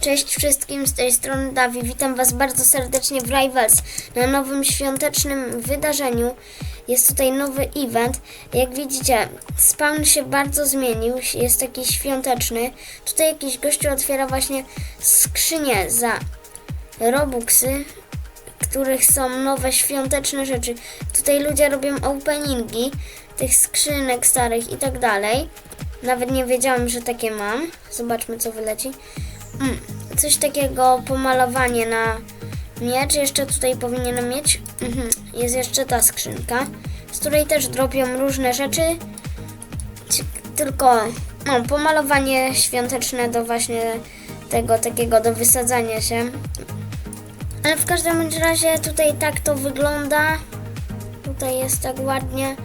Cześć wszystkim, z tej strony Dawi. Witam Was bardzo serdecznie w Rivals na nowym świątecznym wydarzeniu. Jest tutaj nowy event. Jak widzicie, spawn się bardzo zmienił, jest taki świąteczny. Tutaj jakiś gościu otwiera właśnie skrzynię za Robuxy, których są nowe świąteczne rzeczy. Tutaj ludzie robią openingi tych skrzynek starych i tak dalej. Nawet nie wiedziałam, że takie mam. Zobaczmy, co wyleci. Mm, coś takiego, pomalowanie na miecz. Jeszcze tutaj powinienem mieć. Mhm, jest jeszcze ta skrzynka, z której też dropią różne rzeczy. Tylko no, pomalowanie świąteczne do właśnie tego takiego, do wysadzania się. Ale w każdym razie tutaj tak to wygląda. Tutaj jest tak ładnie.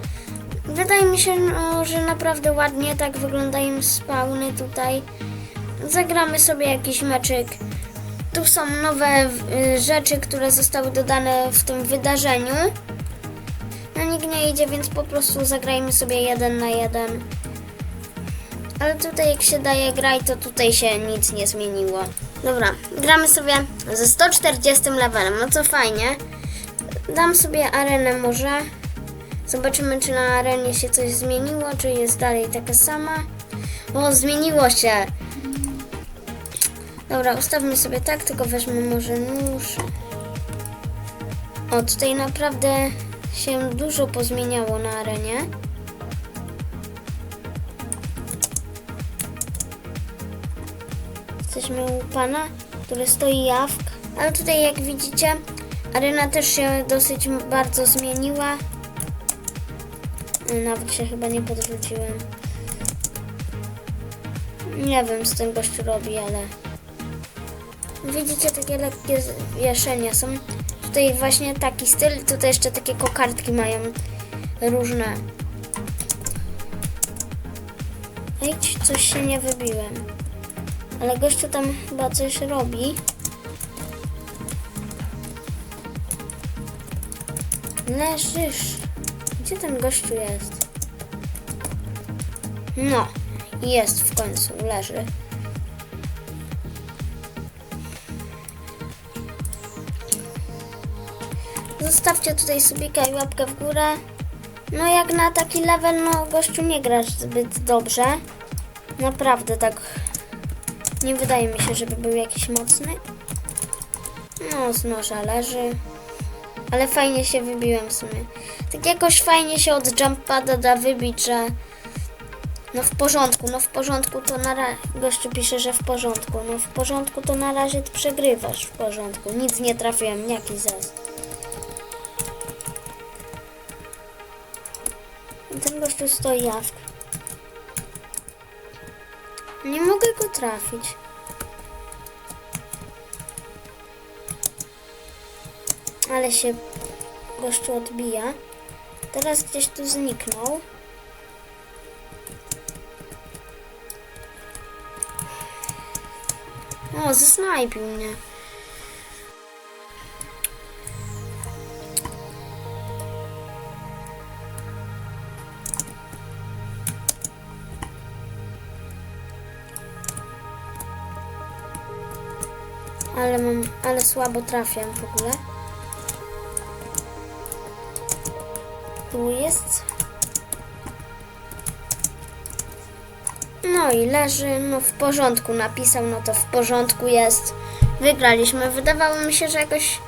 Wydaje mi się, no, że naprawdę ładnie tak wyglądają spawny tutaj. Zagramy sobie jakiś meczyk. Tu są nowe y, rzeczy, które zostały dodane w tym wydarzeniu. No nikt nie idzie, więc po prostu zagrajmy sobie jeden na jeden. Ale tutaj jak się daje graj, to tutaj się nic nie zmieniło. Dobra, gramy sobie ze 140 levelem, no to fajnie. Dam sobie arenę może. Zobaczymy, czy na arenie się coś zmieniło, czy jest dalej taka sama. O, zmieniło się. Dobra, ustawmy sobie tak, tylko weźmy może nóż. O, tutaj naprawdę się dużo pozmieniało na arenie. Jesteśmy u pana, który stoi jawk. Ale tutaj jak widzicie, arena też się dosyć bardzo zmieniła. Nawet się chyba nie podrzuciłem. Nie wiem, co ten gościu robi, ale... Widzicie, takie lekkie wieszenia są. Tutaj właśnie taki styl, tutaj jeszcze takie kokardki mają różne. Idź, coś się nie wybiłem. Ale gościu tam chyba coś robi. Leżysz. Gdzie ten gościu jest? No, jest w końcu, leży. Zostawcie tutaj subika i łapkę w górę. No jak na taki level, no gościu nie gra zbyt dobrze. Naprawdę tak nie wydaje mi się, żeby był jakiś mocny. No, z noża leży. Ale fajnie się wybiłem w sumie. Tak jakoś fajnie się od jumpada da wybić, że no w porządku, no w porządku to na razie, gościu pisze, że w porządku, no w porządku to na razie ty przegrywasz w porządku, nic nie trafiłem, jaki zes. Gościu stoi jawk. Nie mogę go trafić. Ale się gościu odbija. Teraz gdzieś tu zniknął. O, zasnajpił mnie. Ale mam, ale słabo trafiam w ogóle. Tu jest. No i leży, no w porządku napisał, no to w porządku jest. Wygraliśmy. Wydawało mi się, że jakoś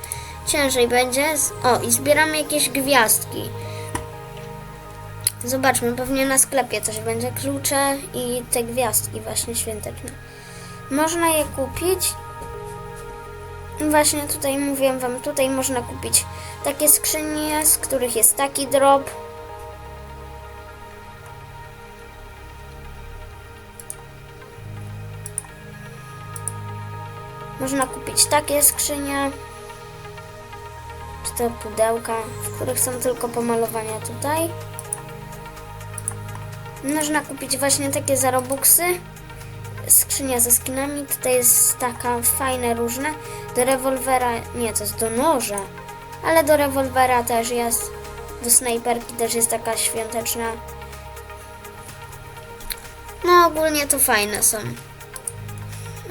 ciężej będzie. O, i zbieramy jakieś gwiazdki. Zobaczmy, pewnie na sklepie coś będzie. Klucze i te gwiazdki właśnie świąteczne. Można je kupić. Właśnie tutaj mówiłem wam, tutaj można kupić takie skrzynie, z których jest taki drop. Można kupić takie skrzynie, czy pudełka, w których są tylko pomalowania tutaj. Można kupić właśnie takie zarobuksy, skrzynia ze skinami. Tutaj jest taka fajne, różne. Do rewolwera, nie, to jest do noża, ale do rewolwera też jest. Do snajperki też jest taka świąteczna. No ogólnie to fajne są.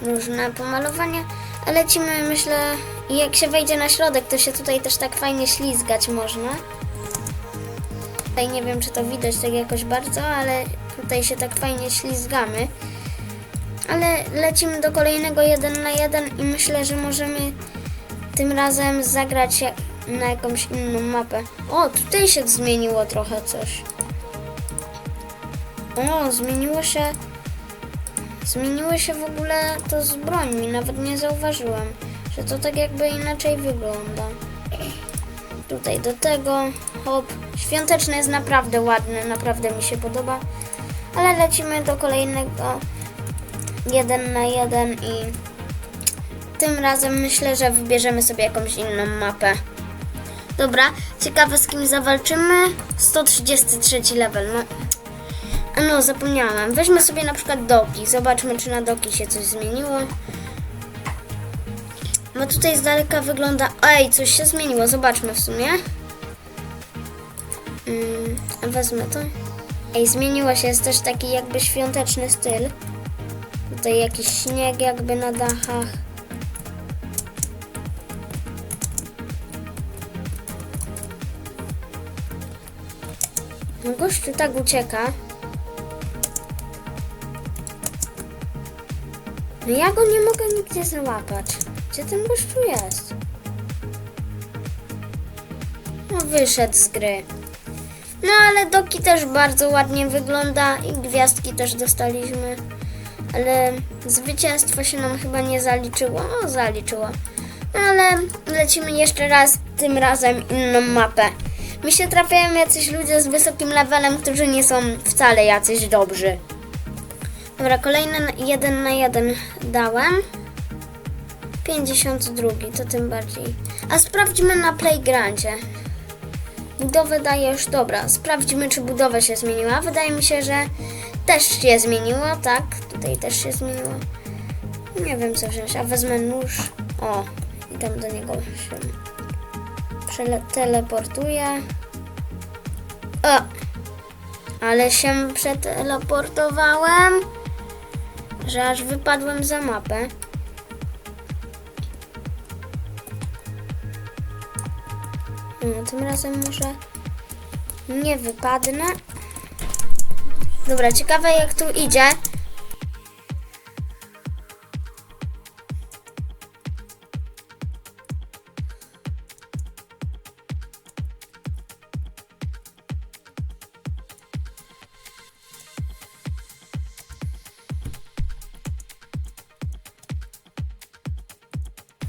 różne pomalowania. Lecimy, myślę, jak się wejdzie na środek, to się tutaj też tak fajnie ślizgać można. Tutaj nie wiem, czy to widać tak jakoś bardzo, ale tutaj się tak fajnie ślizgamy. Ale lecimy do kolejnego 1 na 1 i myślę, że możemy tym razem zagrać na jakąś inną mapę. O, tutaj się zmieniło trochę coś. O, zmieniło się. Zmieniło się w ogóle to z brońmi. Nawet nie zauważyłem, że to tak jakby inaczej wygląda. Tutaj do tego. Hop. Świąteczny jest naprawdę ładny, naprawdę mi się podoba. Ale lecimy do kolejnego jeden na jeden i tym razem myślę, że wybierzemy sobie jakąś inną mapę. Dobra, ciekawe z kim zawalczymy. 133 level, no. A no, zapomniałam. Weźmy sobie na przykład doki. Zobaczmy, czy na doki się coś zmieniło. Bo tutaj z daleka wygląda... Ej, coś się zmieniło. Zobaczmy w sumie. Mm, wezmę to. Ej, zmieniło się. Jest też taki jakby świąteczny styl. Tutaj jakiś śnieg jakby na dachach. No gościu tak ucieka. No ja go nie mogę nigdzie załapać. Gdzie ten gościu jest? No wyszedł z gry. No ale Doki też bardzo ładnie wygląda i gwiazdki też dostaliśmy. Ale zwycięstwo się nam chyba nie zaliczyło. O, zaliczyło. No ale lecimy jeszcze raz, tym razem inną mapę. Mi się trafiają jacyś ludzie z wysokim levelem, którzy nie są wcale jacyś dobrzy. Dobra, kolejny jeden na jeden dałem. 52, to tym bardziej. A sprawdźmy na playgroundzie. Budowę daje już, dobra, sprawdźmy czy budowa się zmieniła. Wydaje mi się, że też się zmieniło, tak? Tutaj też się zmieniło. Nie wiem co wziąć, a wezmę nóż. O, i tam do niego się teleportuję. O, ale się przeteleportowałem, że aż wypadłem za mapę. No, tym razem może nie wypadnę. Dobra, ciekawe jak tu idzie.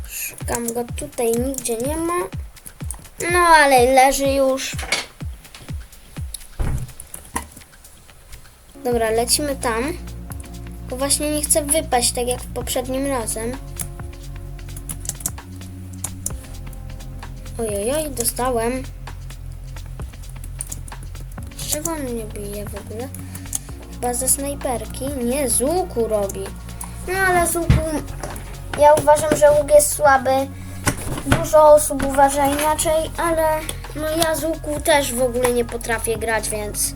Szukam go tutaj, nigdzie nie ma. No ale leży już. Dobra, lecimy tam. Bo właśnie nie chcę wypaść tak jak poprzednim razem. Ojojoj, dostałem. Z czego on mnie bije w ogóle? Chyba ze snajperki. Nie, z łuku robi. No ale z łuku... Ja uważam, że łuk jest słaby. Dużo osób uważa inaczej, ale no ja z łuku też w ogóle nie potrafię grać, więc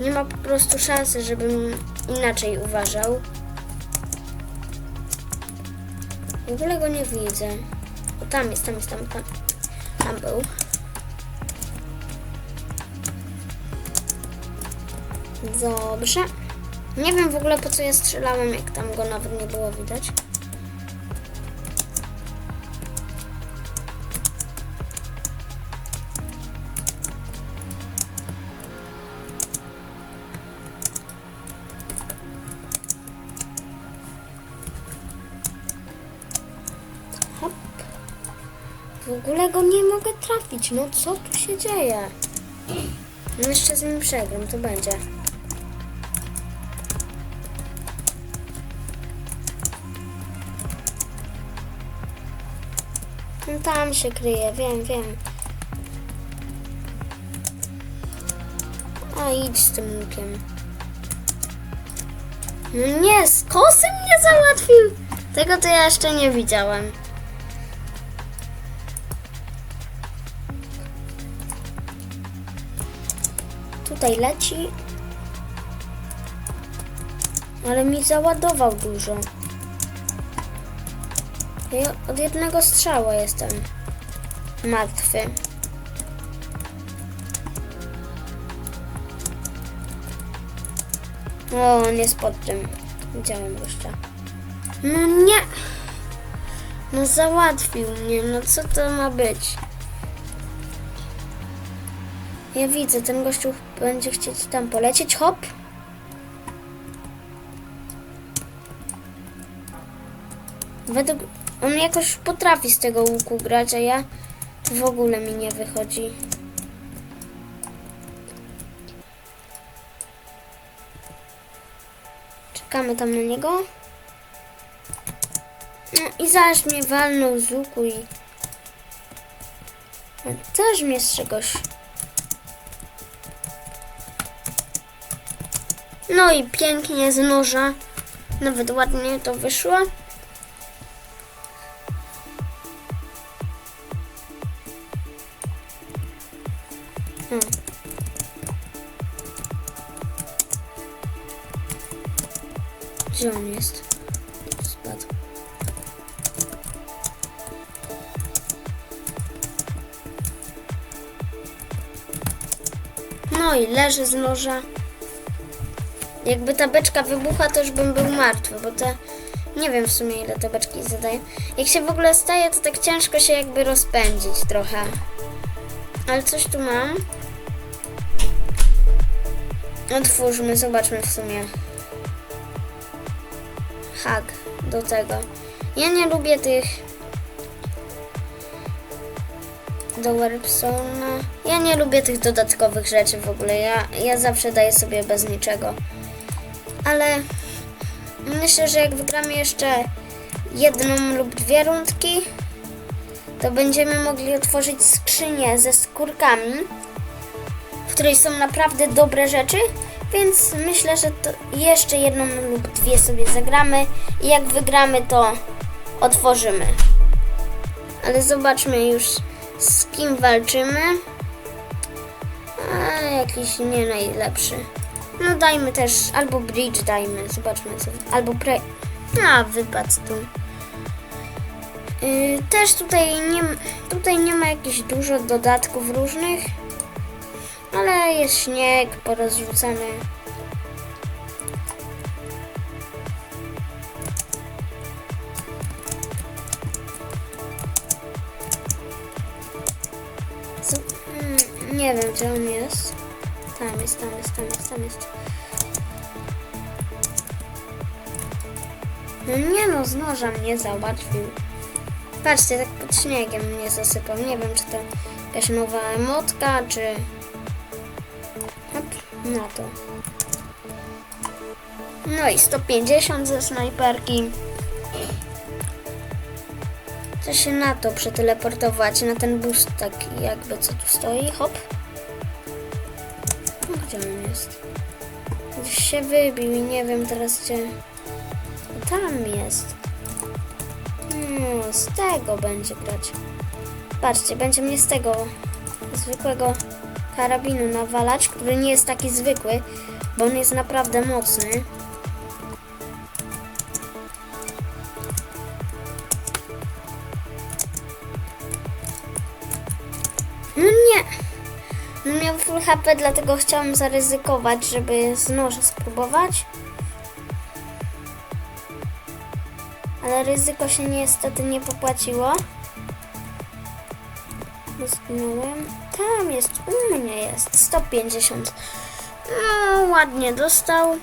nie ma po prostu szansy, żebym inaczej uważał. W ogóle go nie widzę. O, tam jest, tam jest, tam, tam. Tam był. Dobrze. Nie wiem w ogóle po co ja strzelałem, jak tam go nawet nie było widać. Ogóle go nie mogę trafić. No co tu się dzieje? No jeszcze z nim przegram, to będzie. No tam się kryje, wiem, wiem. A idź z tym łukiem. No nie, z kosy mnie załatwił! Tego to ja jeszcze nie widziałem. Tutaj leci. Ale mi załadował dużo. Ja od jednego strzała jestem martwy. O, on jest pod tym. Widziałem gościa. No nie! No załatwił mnie, no co to ma być? Ja widzę, ten gościu będzie chcieć tam polecieć, hop. Według... On jakoś potrafi z tego łuku grać, a ja w ogóle mi nie wychodzi. Czekamy tam na niego. No i zaś mnie walnął z łuku i... No, Też mnie z czegoś... No i pięknie z noża. Nawet ładnie to wyszło. Hmm. Gdzie on jest? Spadł. No i leży z noża. Jakby ta beczka wybucha, to już bym był martwy, bo te... Nie wiem w sumie ile te beczki zadają. Jak się w ogóle staje, to tak ciężko się jakby rozpędzić trochę. Ale coś tu mam. Otwórzmy, zobaczmy w sumie. Hak do tego. Ja nie lubię tych do Warpsona. Ja nie lubię tych dodatkowych rzeczy w ogóle. Ja, ja zawsze daję sobie bez niczego. Ale myślę, że jak wygramy jeszcze jedną lub dwie rundki, to będziemy mogli otworzyć skrzynię ze skórkami, w której są naprawdę dobre rzeczy, więc myślę, że jeszcze jedną lub dwie sobie zagramy i jak wygramy, to otworzymy. Ale zobaczmy już z kim walczymy. A, jakiś nie najlepszy. No dajmy też, albo bridge dajmy, zobaczmy co. Albo pre... A, wypadł tu. Yy, też tutaj nie, tutaj nie ma jakichś dużo dodatków różnych, ale jest śnieg porozrzucany. Co, mm, nie wiem, gdzie on jest. Tam jest, tam jest, tam jest, tam jest. No nie no, z noża mnie załatwił. Patrzcie, tak pod śniegiem mnie zasypał. Nie wiem, czy to jakaś nowa emotka, czy... Hop, na to. No i 150 ze snajperki. Chcę się na to przeteleportować, na ten boost, tak jakby co tu stoi. Hop. No, jest? Gdzieś się wybił i nie wiem teraz gdzie... O, Tam jest. No, z tego będzie grać. Patrzcie, będzie mnie z tego zwykłego karabinu nawalać, który nie jest taki zwykły, bo on jest naprawdę mocny. HP, dlatego chciałam zaryzykować, żeby z noża spróbować. Ale ryzyko się niestety nie popłaciło. Zginąłem. Tam jest, u mnie jest. 150. No, ładnie dostał.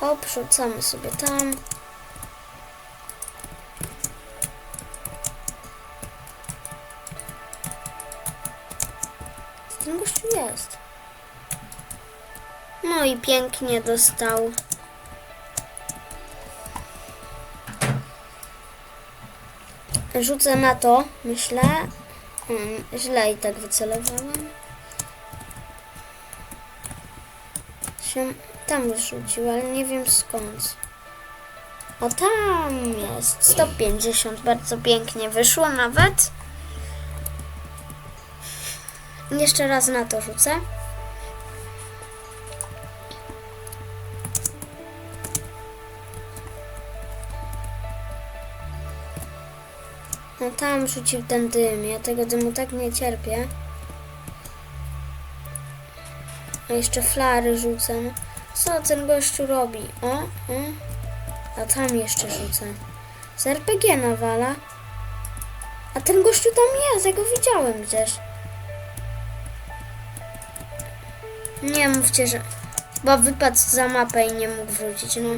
Hop, sobie tam. Ten gościu jest. No i pięknie dostał. Rzucę na to, myślę. Hmm, źle i tak wycelowałem. Się tam rzucił, ale nie wiem skąd. O tam jest. 150, bardzo pięknie wyszło nawet. Jeszcze raz na to rzucę. No tam rzucił ten dym. Ja tego dymu tak nie cierpię. A jeszcze flary rzucę. Co ten gościu robi? O, o. A tam jeszcze rzucę. Z RPG nawala. A ten gościu tam jest, ja go widziałem gdzieś. Nie mówcie, że chyba wypadł za mapę i nie mógł wrócić, no.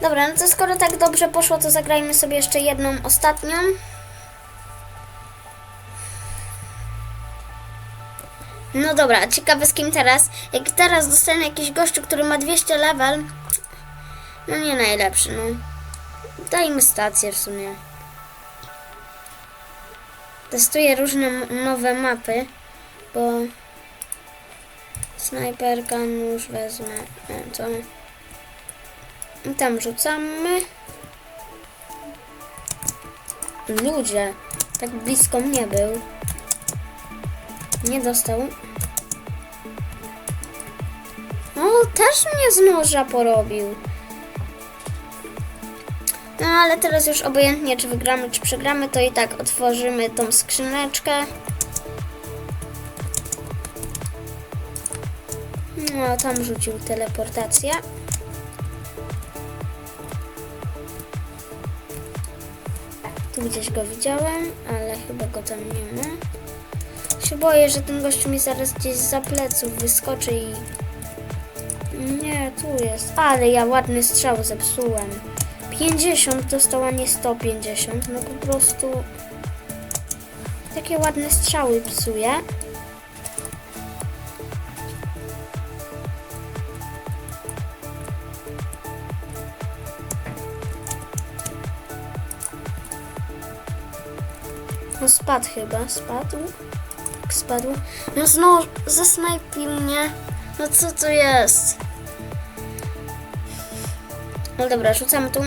Dobra, no to skoro tak dobrze poszło, to zagrajmy sobie jeszcze jedną ostatnią. No dobra, ciekawe z kim teraz. Jak teraz dostanę jakiś gościu, który ma 200 level, no nie najlepszy, no. Dajmy stację w sumie. Testuję różne nowe mapy, bo snajperka nóż wezmę. To i tam rzucamy. Ludzie, tak blisko mnie był. Nie dostał. O, też mnie z noża porobił. No ale teraz już obojętnie czy wygramy czy przegramy, to i tak otworzymy tą skrzyneczkę. No, tam rzucił teleportację. Tu gdzieś go widziałem, ale chyba go tam nie ma. Się boję, że ten gościu mi zaraz gdzieś za pleców wyskoczy i... Nie, tu jest. Ale ja ładny strzał zepsułem. 50 dostała nie 150. No po prostu... Takie ładne strzały psuje. No spadł chyba, spadł. Tak spadł. No znowu zasnajpił mnie. No co to jest? No dobra, rzucamy tu.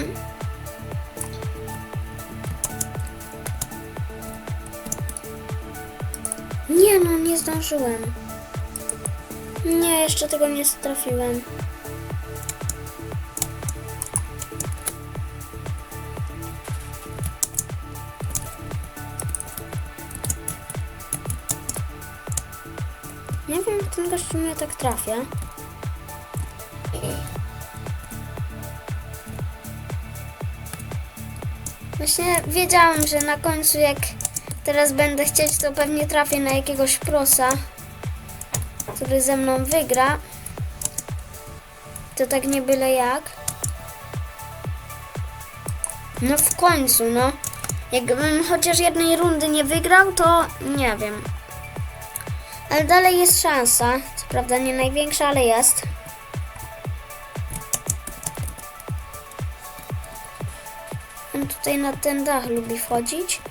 Nie no, nie zdążyłem. Nie, jeszcze tego nie trafiłem. Nie wiem, ten gościu mnie tak trafia. Właśnie wiedziałam, że na końcu jak teraz będę chcieć, to pewnie trafię na jakiegoś prosa, który ze mną wygra. To tak nie byle jak. No w końcu, no. Jakbym chociaż jednej rundy nie wygrał, to nie wiem. Ale dalej jest szansa. Co prawda nie największa, ale jest. On tutaj na ten dach lubi wchodzić.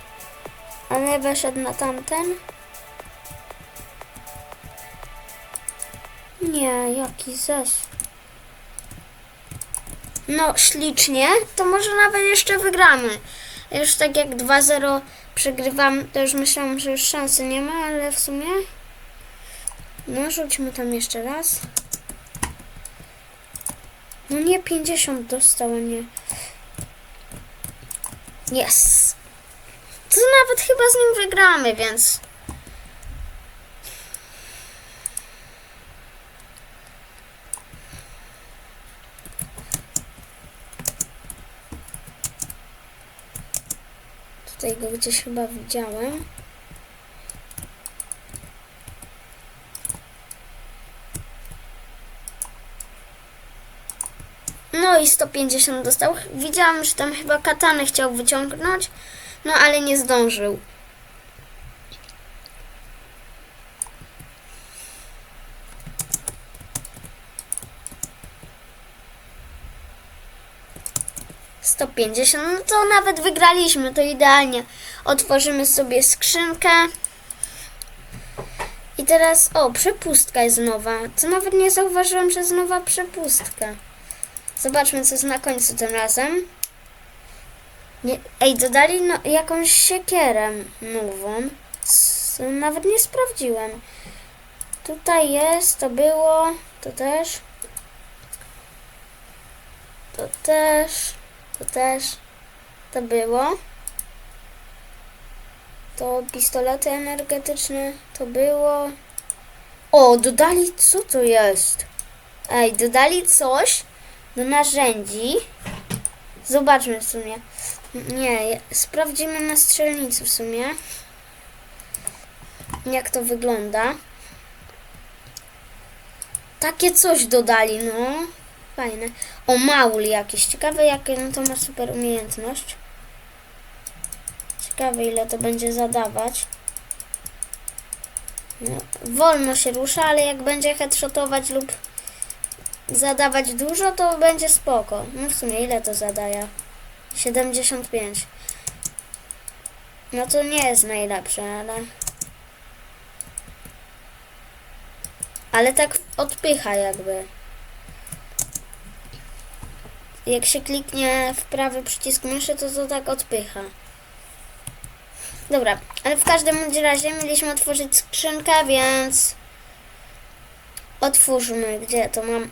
Ale weszedł na tamten. Nie, jaki zes. No, ślicznie. To może nawet jeszcze wygramy. Już tak jak 2-0 przegrywam, to już myślałam, że już szansy nie ma, ale w sumie... No, rzućmy tam jeszcze raz. No nie 50 dostał, nie. Yes. To nawet chyba z nim wygramy, więc... Tutaj go gdzieś chyba widziałem. I 150 dostał. Widziałam, że tam chyba katanę chciał wyciągnąć, no ale nie zdążył. Sto pięćdziesiąt, no to nawet wygraliśmy, to idealnie. Otworzymy sobie skrzynkę. I teraz, o, przepustka jest nowa. To nawet nie zauważyłam, że jest nowa przepustka. Zobaczmy, co jest na końcu tym razem. Nie, ej, dodali no, jakąś siekierę nową. Nawet nie sprawdziłem. Tutaj jest, to było, to też. To też, to też, to było. To pistolety energetyczne, to było. O, dodali, co to jest? Ej, dodali coś do narzędzi. Zobaczmy w sumie. Nie, sprawdzimy na strzelnicy w sumie. Jak to wygląda. Takie coś dodali, no. Fajne. O, maul jakiś. Ciekawe, jakie no to ma super umiejętność. Ciekawe, ile to będzie zadawać. No, wolno się rusza, ale jak będzie headshotować lub zadawać dużo, to będzie spoko. No w sumie, ile to zadaje? 75. No to nie jest najlepsze, ale... Ale tak odpycha jakby. Jak się kliknie w prawy przycisk myszy, to to tak odpycha. Dobra, ale w każdym razie mieliśmy otworzyć skrzynkę, więc otwórzmy, gdzie to mam.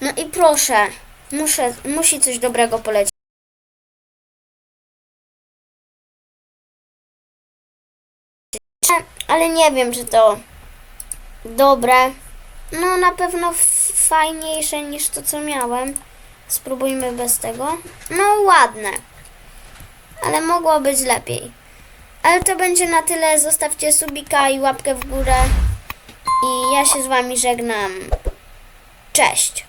No i proszę, muszę, musi coś dobrego polecieć. Ale nie wiem, czy to dobre. No na pewno fajniejsze niż to, co miałem. Spróbujmy bez tego. No ładne. Ale mogło być lepiej. Ale to będzie na tyle. Zostawcie subika i łapkę w górę. I ja się z wami żegnam. Cześć.